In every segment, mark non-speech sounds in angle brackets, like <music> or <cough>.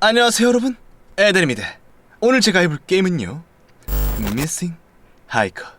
안녕하세요 여러분. 에덴입니다. 오늘 제가 해볼 게임은요. Missing Hiker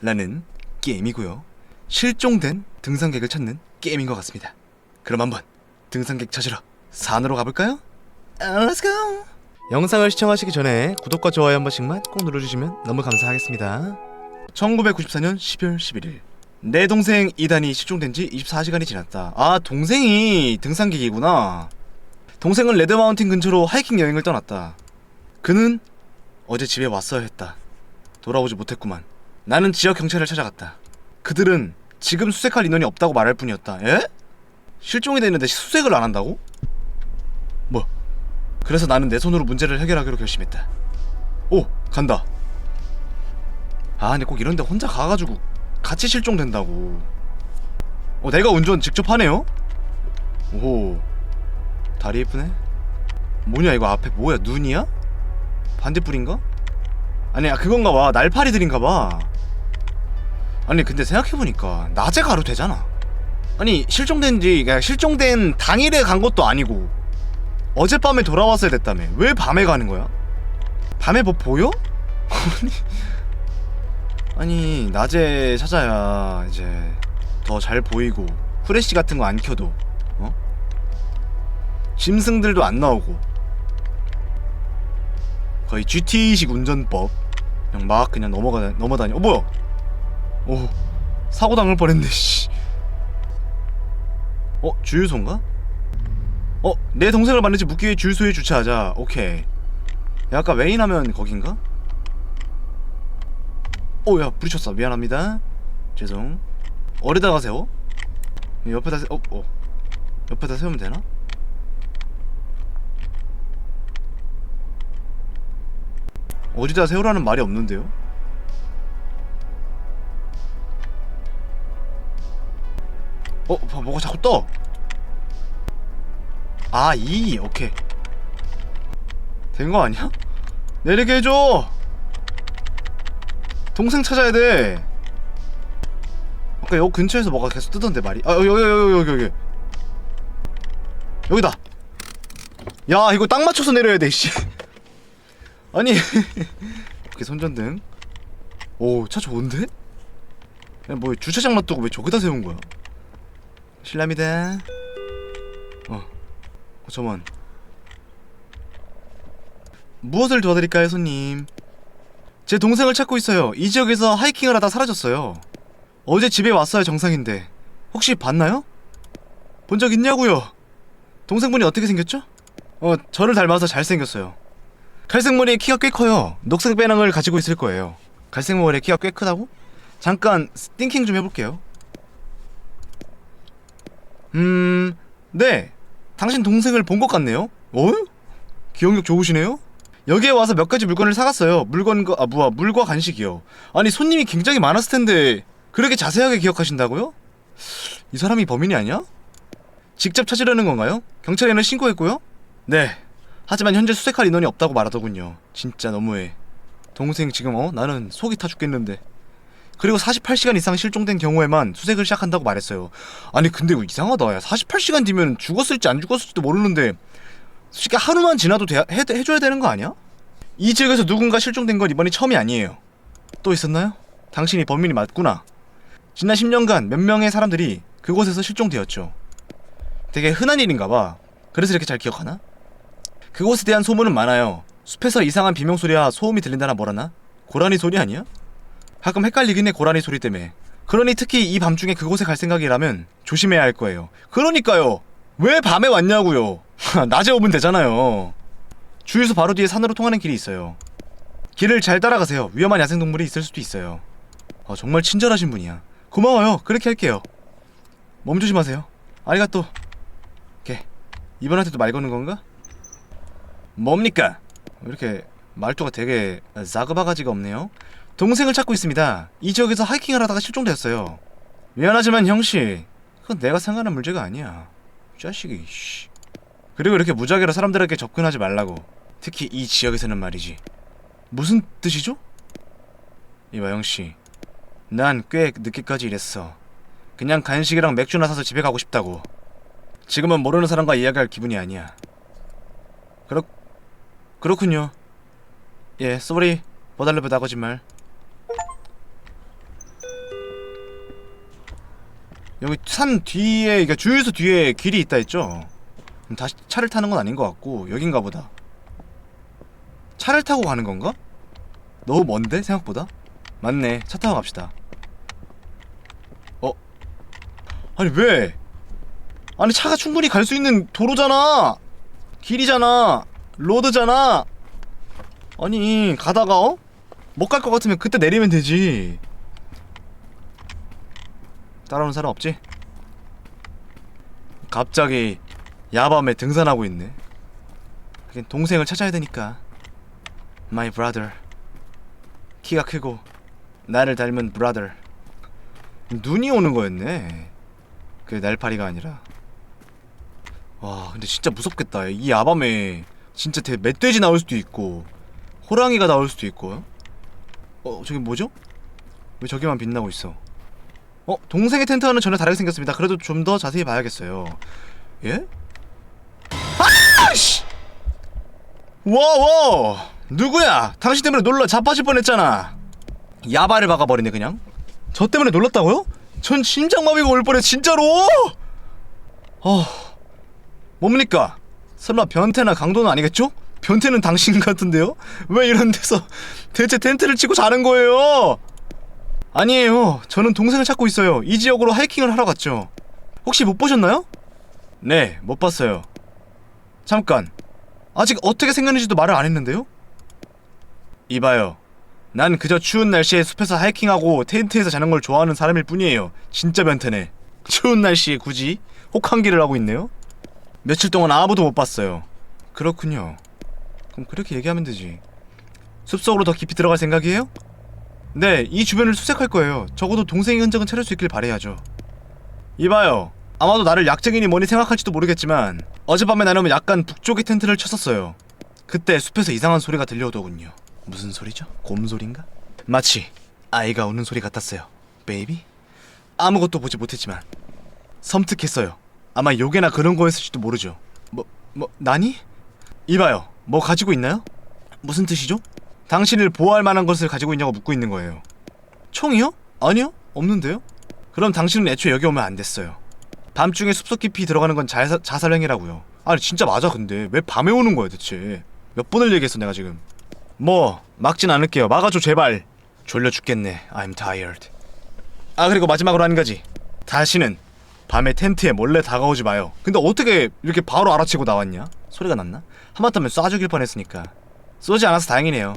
라는 게임이고요. 실종된 등산객을 찾는 게임인 것 같습니다. 그럼 한번 등산객 찾으러 산으로 가볼까요? 아, Let's go! 영상을 시청하시기 전에 구독과 좋아요 한 번씩만 꼭 눌러주시면 너무 감사하겠습니다. 1994년 12월 11일 내 동생 이단이 실종된 지 24시간이 지났다. 아 동생이 등산객이구나 동생은 레드마운틴 근처로 하이킹 여행을 떠났다. 그는 어제 집에 왔어야 했다. 돌아오지 못했구만. 나는 지역 경찰을 찾아갔다. 그들은 지금 수색할 인원이 없다고 말할 뿐이었다. 에? 실종이 됐는데 수색을 안 한다고? 뭐? 그래서 나는 내 손으로 문제를 해결하기로 결심했다. 오, 간다. 아, 근데 꼭 이런데 혼자 가가지고 같이 실종된다고. 어, 내가 운전 직접 하네요? 오. 다리 예쁘네. 뭐냐 이거 앞에 뭐야 눈이야? 반딧불인가? 아니야 그건가 봐 날파리들인가 봐. 아니 근데 생각해보니까 낮에 가도 되잖아. 아니 실종된 지 그냥 실종된 당일에 간 것도 아니고 어젯밤에 돌아왔어야 됐다며 왜 밤에 가는 거야? 밤에 뭐 보여? <laughs> 아니 낮에 찾아야 이제 더 잘 보이고 후레쉬 같은 거 안 켜도 어? 짐승들도 안 나오고 거의 GT식 운전법 그냥 막 그냥 넘어가 넘어다니 어 뭐야 오 사고 당할 뻔했네 씨. 어 주유소인가? 어 내 동생을 만나지 묻기 위해 주유소에 주차하자 오케이 야 아까 웨인하면 거긴가? 오야 부딪혔어 미안합니다 죄송 어디다가 세워? 옆에다 세.. 어? 어 옆에다 세우면 되나? 어디다 세우라는 말이 없는데요? 어? 뭐, 뭐가 자꾸 떠? 아, 이, 오케이. 된 거 아니야? 내리게 해줘! 동생 찾아야 돼! 아까 여기 근처에서 뭐가 계속 뜨던데 말이. 아, 여기, 여기, 여기, 여기, 여기. 여기다! 야, 이거 딱 맞춰서 내려야 돼, 씨. 아니. <laughs> 이렇게 손전등. 오차 좋은데? 야, 뭐 주차장 놔두고 왜 저기다 세운 거야? 실례합니다. 어, 어 잠만. 무엇을 도와드릴까요 손님? 제 동생을 찾고 있어요. 이 지역에서 하이킹을 하다 사라졌어요. 어제 집에 왔어야 정상인데. 혹시 봤나요? 본 적 있냐고요? 동생분이 어떻게 생겼죠? 어 저를 닮아서 잘생겼어요 갈색 머리에 키가 꽤 커요. 녹색 배낭을 가지고 있을 거예요. 갈색 머리에 키가 꽤 크다고? 잠깐 띵킹 좀 해볼게요. 음, 네. 당신 동생을 본 것 같네요. 어? 기억력 좋으시네요. 여기에 와서 몇 가지 물건을 사갔어요. 물건과 아 뭐야 물과 간식이요. 아니 손님이 굉장히 많았을 텐데 그렇게 자세하게 기억하신다고요? 이 사람이 범인이 아니야? 직접 찾으려는 건가요? 경찰에는 신고했고요. 네, 하지만 현재 수색할 인원이 없다고 말하더군요. 진짜 너무해. 동생 지금 어? 나는 속이 타 죽겠는데. 그리고 48시간 이상 실종된 경우에만 수색을 시작한다고 말했어요. 아니 근데 이거 이상하다. 야 48시간 뒤면 죽었을지 안 죽었을지도 모르는데 솔직히 하루만 지나도 돼, 해, 해줘야 되는 거 아니야? 이 지역에서 누군가 실종된 건 이번이 처음이 아니에요. 또 있었나요? 당신이 범인이 맞구나. 지난 10년간 몇 명의 사람들이 그곳에서 실종되었죠. 되게 흔한 일인가 봐. 그래서 이렇게 잘 기억하나? 그곳에 대한 소문은 많아요. 숲에서 이상한 비명 소리와 소음이 들린다나 뭐라나? 고라니 소리 아니야? 가끔 헷갈리긴 해 고라니 소리 때문에. 그러니 특히 이 밤중에 그곳에 갈 생각이라면 조심해야 할 거예요. 그러니까요. 왜 밤에 왔냐고요. 낮에 오면 되잖아요. 주유소 바로 뒤에 산으로 통하는 길이 있어요. 길을 잘 따라가세요. 위험한 야생동물이 있을 수도 있어요. 아, 정말 친절하신 분이야. 고마워요. 그렇게 할게요. 몸 조심하세요. 아리가또. 오케이. 이번한테도 말 거는 건가? 뭡니까? 이렇게 말투가 되게 자그바가지가 없네요. 동생을 찾고 있습니다. 이 지역에서 하이킹을 하다가 실종되었어요. 미안하지만 형씨, 그건 내가 생각하는 문제가 아니야. 이 자식이 씨. 그리고 이렇게 무작위로 사람들에게 접근하지 말라고. 특히 이 지역에서는 말이지. 무슨 뜻이죠? 이봐 형씨, 난 꽤 늦게까지 일했어. 그냥 간식이랑 맥주나 사서 집에 가고 싶다고. 지금은 모르는 사람과 이야기할 기분이 아니야. 그렇 그렇군요. 예, 쏘리. 버달러보다 거짓말. 여기 산 뒤에, 그러니까 주유소 뒤에 길이 있다 했죠? 다시 차를 타는 건 아닌 것 같고 여긴가 보다. 차를 타고 가는 건가? 너무 먼데 생각보다? 맞네. 차 타고 갑시다. 어? 아니 왜? 아니 차가 충분히 갈 수 있는 도로잖아. 길이잖아. 로드잖아. 아니 가다가 어? 못 갈 것 같으면 그때 내리면 되지. 따라오는 사람 없지? 갑자기 야밤에 등산하고 있네. 하긴 동생을 찾아야 되니까. My brother. 키가 크고 나를 닮은 brother. 눈이 오는 거였네. 그 날파리가 아니라. 와, 근데 진짜 무섭겠다. 이 야밤에 진짜 대 멧돼지 나올 수도 있고 호랑이가 나올 수도 있고. 어, 저기 뭐죠? 왜 저기만 빛나고 있어? 어, 동생의 텐트와는 전혀 다르게 생겼습니다. 그래도 좀 더 자세히 봐야겠어요. 예? 아씨! 와, 와! 누구야? 당신 때문에 놀라 자빠질 뻔했잖아. 야발을 박아버리네 그냥. 저 때문에 놀랐다고요? 전 심장마비가 올 뻔해 진짜로. 어, 뭡니까? 설마 변태나 강도는 아니겠죠? 변태는 당신 같은데요? 왜 이런 데서 대체 텐트를 치고 자는 거예요? 아니에요. 저는 동생을 찾고 있어요. 이 지역으로 하이킹을 하러 갔죠. 혹시 못 보셨나요? 네, 못 봤어요. 잠깐. 아직 어떻게 생겼는지도 말을 안 했는데요? 이봐요. 난 그저 추운 날씨에 숲에서 하이킹하고 텐트에서 자는 걸 좋아하는 사람일 뿐이에요. 진짜 변태네. 추운 날씨에 굳이 혹한기를 하고 있네요. 며칠 동안 아무도 못 봤어요. 그렇군요. 그럼 그렇게 얘기하면 되지. 숲속으로 더 깊이 들어갈 생각이에요? 네, 이 주변을 수색할 거예요. 적어도 동생의 흔적은 찾을 수 있길 바래야죠. 이봐요. 아마도 나를 약쟁이니 뭐니 생각할지도 모르겠지만 어젯밤에 나는 약간 북쪽에 텐트를 쳤었어요. 그때 숲에서 이상한 소리가 들려오더군요. 무슨 소리죠? 곰소린가? 마치 아이가 우는 소리 같았어요. 베이비? 아무것도 보지 못했지만 섬뜩했어요. 아마 요괴나 그런 거였을지도 모르죠. 뭐, 뭐, 나니? 이봐요. 뭐 가지고 있나요? 무슨 뜻이죠? 당신을 보호할 만한 것을 가지고 있냐고 묻고 있는 거예요. 총이요? 아니요. 없는데요? 그럼 당신은 애초에 여기 오면 안 됐어요. 밤중에 숲속 깊이 들어가는 건 자살, 자살행위라고요. 아니 진짜 맞아 근데 왜 밤에 오는 거야 대체? 몇 번을 얘기했어 내가 지금. 뭐 막진 않을게요. 막아줘 제발. 졸려 죽겠네. I'm tired. 아 그리고 마지막으로 한 가지. 다시는 밤에 텐트에 몰래 다가오지 마요. 근데 어떻게 이렇게 바로 알아채고 나왔냐? 소리가 났나? 하마터면 쏴 죽일 뻔했으니까. 쏘지 않아서 다행이네요.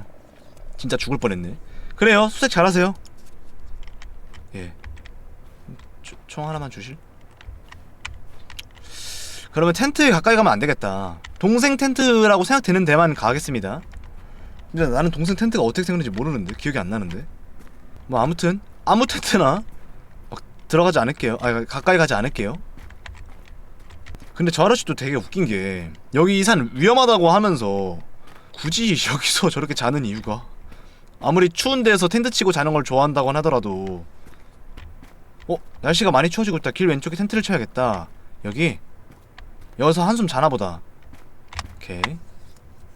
진짜 죽을 뻔했네. 그래요. 수색 잘하세요. 예. 초- 총 하나만 주실? 그러면 텐트에 가까이 가면 안 되겠다. 동생 텐트라고 생각되는 데만 가겠습니다. 근데 나는 동생 텐트가 어떻게 생겼는지 모르는데 기억이 안 나는데. 뭐 아무튼 아무 텐트나 막 들어가지 않을게요. 아 가까이 가지 않을게요. 근데 저 아저씨도 되게 웃긴 게 여기 이 산 위험하다고 하면서 굳이 <laughs> 여기서 저렇게 자는 이유가? 아무리 추운 데서 텐트 치고 자는 걸 좋아한다고 하더라도 어 날씨가 많이 추워지고 있다. 길 왼쪽에 텐트를 쳐야겠다. 여기? 여기서 한숨 자나 보다. 오케이.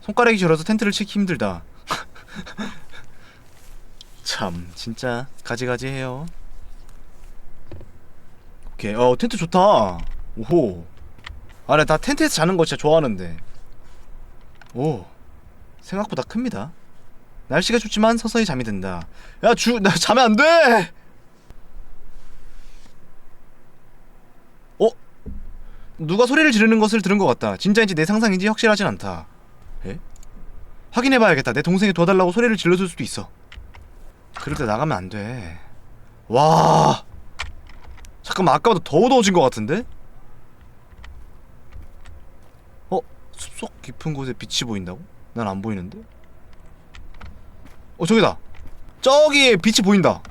손가락이 저려서 텐트를 치기 힘들다. <laughs> 참 진짜 가지가지해요 오케이. 어 텐트 좋다. 오호. 아나 나 텐트에서 자는 거 진짜 좋아하는데. 오. 생각보다 큽니다. 날씨가 춥지만 서서히 잠이 든다. 야 주 나 자면 안돼! 어? 누가 소리를 지르는 것을 들은 것 같다. 진짜인지 내 상상인지 확실하진 않다. 에? 확인해봐야겠다. 내 동생이 도와달라고 소리를 질러줄 수도 있어. 그럴 때 나가면 안돼와 잠깐만 아까보다 더 어두워진 것 같은데? 어? 숲속 깊은 곳에 빛이 보인다고? 난 안 보이는데? 어 저기다 저기에 빛이 보인다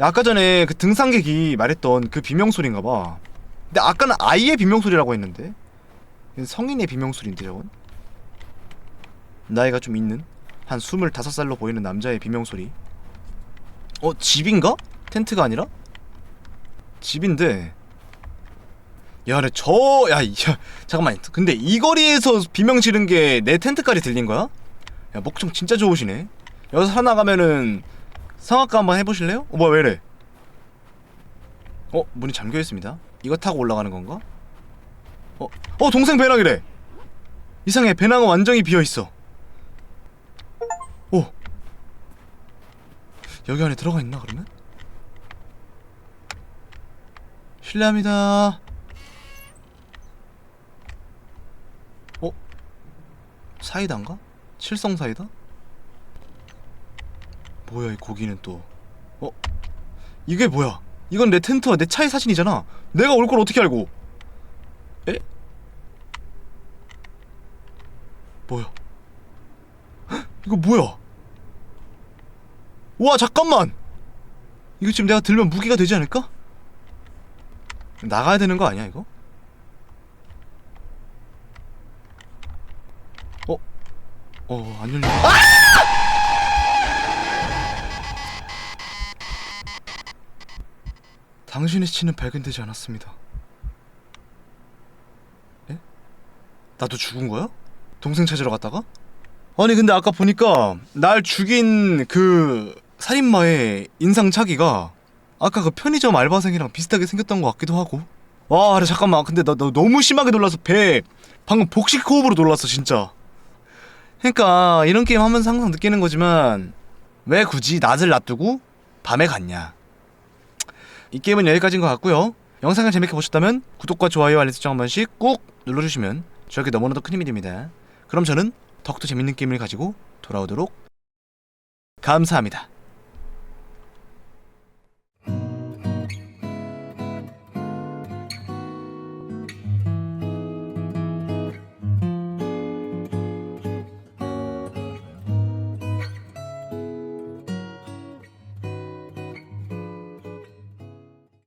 야, 아까 전에 그 등산객이 말했던 그 비명소리인가봐 근데 아까는 아이의 비명소리라고 했는데 성인의 비명소리인데 저건 나이가 좀 있는 한 25살로 보이는 남자의 비명소리 어 집인가? 텐트가 아니라? 집인데 야, 근데 저, 야, 이- 야, 잠깐만. 근데 이 거리에서 비명 지른 게 내 텐트까지 들린 거야? 야, 목청 진짜 좋으시네. 여기서 살아나가면은 성악가 한번 해보실래요? 어, 뭐야, 왜 이래? 어, 문이 잠겨 있습니다. 이거 타고 올라가는 건가? 어, 어, 동생 배낭이래. 이상해, 배낭은 완전히 비어 있어. 오, 여기 안에 들어가 있나 그러면? 실례합니다. 어? 사이다인가? 칠성 사이다? 뭐야 이 고기는 또? 어? 이게 뭐야? 이건 내 텐트와 내 차의 사진이잖아. 내가 올 걸 어떻게 알고? 에? 뭐야? 헉, 이거 뭐야? 와 잠깐만! 이거 지금 내가 들면 무기가 되지 않을까? 나가야 되는 거 아니야 이거? 어? 어, 안 열려. 아! 당신의 시체는 발견되지 않았습니다. 에? 나도 죽은 거야? 동생 찾으러 갔다가? 아니 근데 아까 보니까 날 죽인 그 살인마의 인상착의가 아까 그 편의점 알바생이랑 비슷하게 생겼던 것 같기도 하고. 와 그래 잠깐만. 근데 나, 나 너무 심하게 놀라서 배 방금 복식 호흡으로 놀랐어 진짜. 그러니까 이런 게임 하면서 항상 느끼는 거지만 왜 굳이 낮을 놔두고 밤에 갔냐. 이 게임은 여기까지인 것 같고요. 영상을 재밌게 보셨다면 구독과 좋아요 알림 설정 한 번씩 꼭 눌러주시면 저에게 너무나도 큰 힘이 됩니다. 그럼 저는 더욱더 재밌는 게임을 가지고 돌아오도록 감사합니다